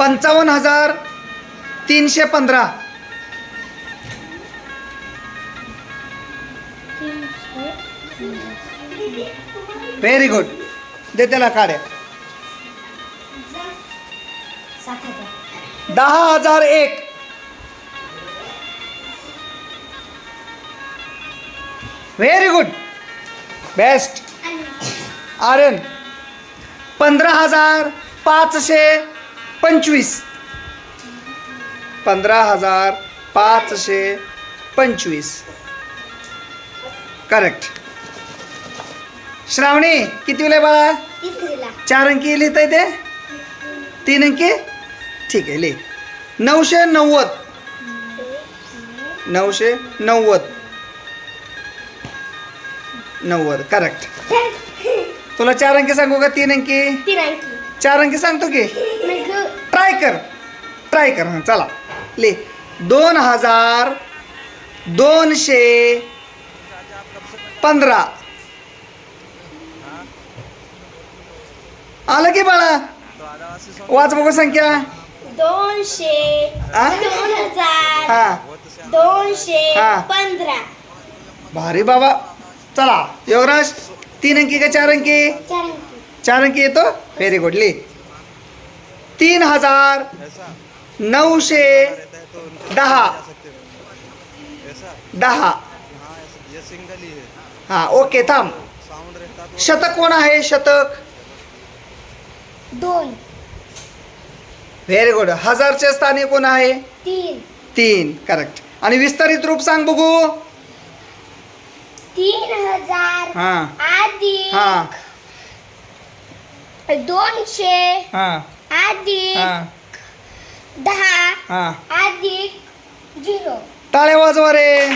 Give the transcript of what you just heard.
पंचावन्न हजार तीनशे पंधरा. व्हेरी गुड दे त्याला काढ्या सात हजार दहा हजार एक. Very good best Aryan. पंधरा हजार पाचशे पंचवीस. पंधरा हजार पाचशे पंचवीस. करेक्ट श्रावणी किती वेळ बाळा? चार अंकी लिहित आहे ते? तीन अंकी? ठीक आहे लिह. नऊशे नव्वद. नऊशे नव्वद. नव्वद करेक्ट तुला चार अंकी सांगू का तीन अंकी? तीन अंकी. चार अंकी सांगतो की? ट्राय कर. ट्राय कर. हां चला. ले. दोन हजार दोनशे पंधरा. आलं की बाळा? वाच बघू संख्या. दोनशे? दोन हजार दोनशे. पंधरा. भारी बाबा. चला. योगराज तीन अंकी का चार अंकी. चार अंकी येतो? व्हेरी गुड ली. तीन हजार नऊशे दहा. दहा. ही ओके थांब. शतक कोण आहे? शतक? दोन. व्हेरी गुड हजारच्या स्थानी कोण आहे? तीन. तीन करेक्ट आणि विस्तारित रूप सांग बघू. तीन हजार हा. हा. दोनशे हा. अधिक दहा हा. अधिक झिरो. टाळ्या वाजवा रे.